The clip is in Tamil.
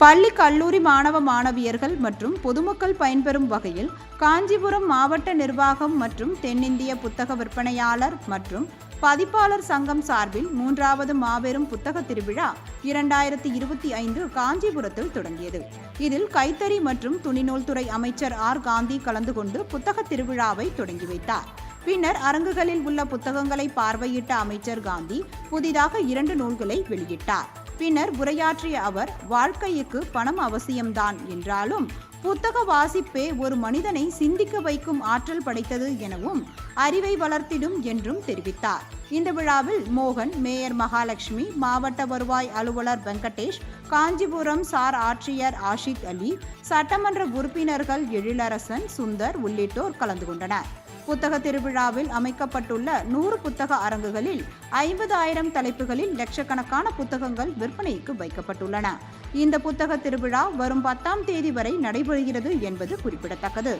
பள்ளி கல்லூரி மாணவ மாணவியர்கள் மற்றும் பொதுமக்கள் பயன்பெறும் வகையில் காஞ்சிபுரம் மாவட்ட நிர்வாகம் மற்றும் தென்னிந்திய புத்தக விற்பனையாளர் மற்றும் பதிப்பாளர் சங்கம் சார்பில் மூன்றாவது மாபெரும் புத்தக திருவிழா இரண்டாயிரத்தி இருபத்தி ஐந்து காஞ்சிபுரத்தில் தொடங்கியது. இதில் கைத்தறி மற்றும் துணிநூல் துறை அமைச்சர் ஆர். காந்தி கலந்து கொண்டு புத்தக திருவிழாவை தொடங்கி வைத்தார். பின்னர் அரங்குகளில் உள்ள புத்தகங்களை பார்வையிட்ட அமைச்சர் காந்தி புதிதாக இரண்டு நூல்களை வெளியிட்டார். பின்னர் உரையாற்றிய அவர் வாழ்க்கைக்கு பணம் அவசியம்தான் என்றாலும் புத்தக வாசிப்பே ஒரு மனிதனை சிந்திக்க வைக்கும் ஆற்றல் படைத்தது எனவும் அறிவை வளர்த்திடும் என்றும் தெரிவித்தார். இந்த விழாவில் மோகன் மேயர் மகாலட்சுமி மாவட்ட வருவாய் அலுவலர் வெங்கடேஷ் காஞ்சிபுரம் சார் ஆட்சியர் ஆஷிக் அலி சட்டமன்ற உறுப்பினர்கள் எழிலரசன் சுந்தர் உள்ளிட்டோர் கலந்து கொண்டனர். புத்தக திருவிழாவில் அமைக்கப்பட்டுள்ள நூறு புத்தக அரங்குகளில் ஐம்பதாயிரம் தலைப்புகளில் லட்சக்கணக்கான புத்தகங்கள் விற்பனைக்கு வைக்கப்பட்டுள்ளன. இந்த புத்தக திருவிழா வரும் பத்தாம் தேதி வரை நடைபெறுகிறது என்பது குறிப்பிடத்தக்கது.